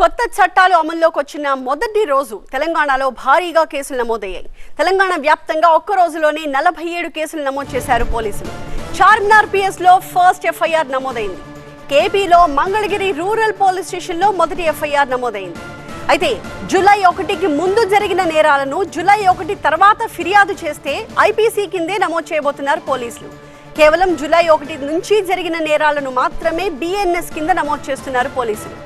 కొత్త చట్టాలు అమల్లోకి వచ్చిన మొదటి రోజు తెలంగాణలో భారీగా కేసులు నమోదయ్యాయి. తెలంగాణ వ్యాప్తంగా ఒక్క రోజులోనే నలభై ఏడు కేసులు నమోదు చేశారు పోలీసులు. చార్మినార్ పిఎస్లో ఫస్ట్ ఎఫ్ఐఆర్ నమోదైంది. కేపీలో మంగళగిరి రూరల్ పోలీస్ స్టేషన్లో మొదటి ఎఫ్ఐఆర్ నమోదైంది. అయితే జూలై ఒకటికి ముందు జరిగిన నేరాలను జూలై ఒకటి తర్వాత ఫిర్యాదు చేస్తే ఐపీసీ కిందే నమోదు చేయబోతున్నారు పోలీసులు. కేవలం జూలై ఒకటి నుంచి జరిగిన నేరాలను మాత్రమే బిఎన్ఎస్ కింద నమోదు చేస్తున్నారు పోలీసులు.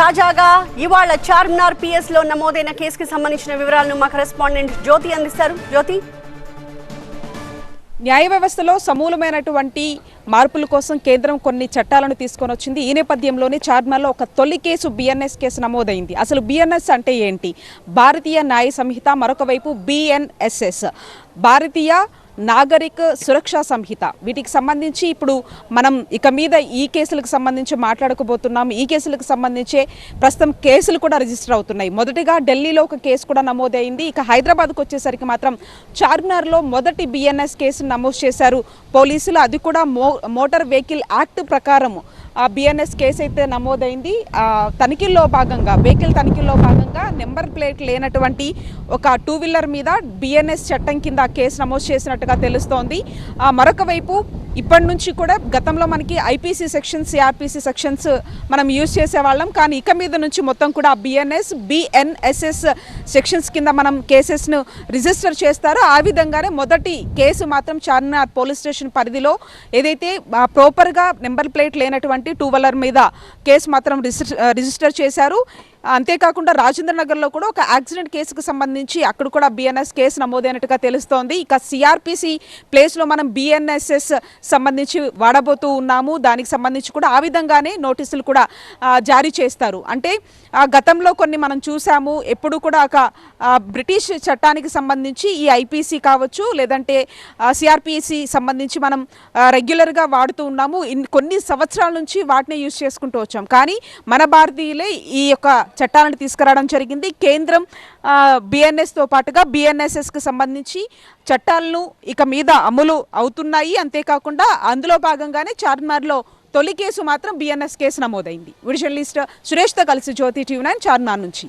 తాజాగా ఇవాళ చార్మినార్ పిఎస్లో నమోదైన కేసుకి సంబంధించిన వివరాలను మా కరెస్పాండెంట్ జ్యోతి అందిస్తారు. జ్యోతి? న్యాయ వ్యవస్థలో సమూలమైనటువంటి మార్పుల కోసం కేంద్రం కొన్ని చట్టాలను తీసుకొని వచ్చింది. ఈ నేపథ్యంలోనే చార్మినార్లో ఒక తొలి కేసు బిఎన్ఎస్ కేసు నమోదైంది. అసలు బిఎన్ఎస్ అంటే ఏంటి? భారతీయ న్యాయ సంహిత మరొక వైపు బిఎన్ఎస్ఎస్ భారతీయ నాగరిక సురక్షా సంహిత. వీటికి సంబంధించి ఇప్పుడు మనం ఇక మీద ఈ కేసులకు సంబంధించి మాట్లాడుకోబోతున్నాం ఈ కేసులకు సంబంధించే ప్రస్తుతం కేసులు కూడా రిజిస్టర్ అవుతున్నాయి. మొదటిగా ఢిల్లీలో ఒక కేసు కూడా నమోదైంది. ఇక హైదరాబాద్కు వచ్చేసరికి మాత్రం చార్మినార్లో మొదటి బిఎన్ఎస్ కేసు నమోదు చేశారు పోలీసులు. అది కూడా మో మోటార్ వెహికల్ యాక్ట్ ప్రకారం ఆ బిఎన్ఎస్ కేసు అయితే నమోదైంది. తనిఖీల్లో భాగంగా వెహికల్ తనిఖీల్లో భాగంగా నెంబర్ ప్లేట్ లేనటువంటి ఒక టూ వీలర్ మీద బిఎన్ఎస్ చట్టం కింద కేసు నమోదు చేసినట్టు చేసినట్టుగా తెలుస్తోంది. ఆ, మరొక వైపు ఇప్పటి నుంచి కూడా గతంలో మనకి ఐపీసీ సెక్షన్స్ సిఆర్పిసి సెక్షన్స్ మనం యూజ్ చేసేవాళ్ళం. కానీ ఇక మీద నుంచి మొత్తం కూడా బిఎన్ఎస్ బిఎన్ఎస్ఎస్ సెక్షన్స్ కింద మనం కేసెస్ను రిజిస్టర్ చేస్తారో. ఆ విధంగానే మొదటి కేసు మాత్రం చార్మినార్ పోలీస్ స్టేషన్ పరిధిలో ఏదైతే ప్రాపర్గా నెంబర్ ప్లేట్ లేనటువంటి టూ వీలర్ మీద కేసు మాత్రం రిజిస్టర్ రిజిస్టర్ చేశారు. అంతేకాకుండా రాజేంద్ర నగర్లో కూడా ఒక యాక్సిడెంట్ కేసుకు సంబంధించి అక్కడ కూడా బిఎన్ఎస్ కేసు నమోదైనట్టుగా తెలుస్తోంది. ఇక సిఆర్పిసి ప్లేస్లో మనం బిఎన్ఎస్ఎస్ సంబంధించి వాడబోతూ ఉన్నాము. దానికి సంబంధించి కూడా ఆ విధంగానే నోటీసులు కూడా జారీ చేస్తారు. అంటే ఆ, గతంలో కొన్ని మనం చూసాము. ఎప్పుడు కూడా ఒక బ్రిటిష్ చట్టానికి సంబంధించి ఈ ఐపీసీ కావచ్చు లేదంటే సిఆర్పిసి సంబంధించి మనం రెగ్యులర్గా వాడుతూ ఉన్నాము. ఇన్- కొన్ని సంవత్సరాల నుంచి వాటిని యూజ్ చేసుకుంటూ వచ్చాం. కానీ మన భారతీయులే ఈ యొక్క చట్టాలను తీసుకురావడం జరిగింది. కేంద్రం బిఎన్ఎస్తో పాటుగా బిఎన్ఎస్ఎస్కి సంబంధించి చట్టాలను ఇక మీద అమలు అవుతున్నాయి. అంతేకాకుండా అందులో భాగంగానే చార్మినార్లో తొలి కేసు మాత్రం బిఎన్ఎస్ కేసు నమోదైంది. విడిషన్ లిస్ట్ సురేష్తో కలిసి జ్యోతి టీవీ నైన్ చార్మినార్ నుంచి.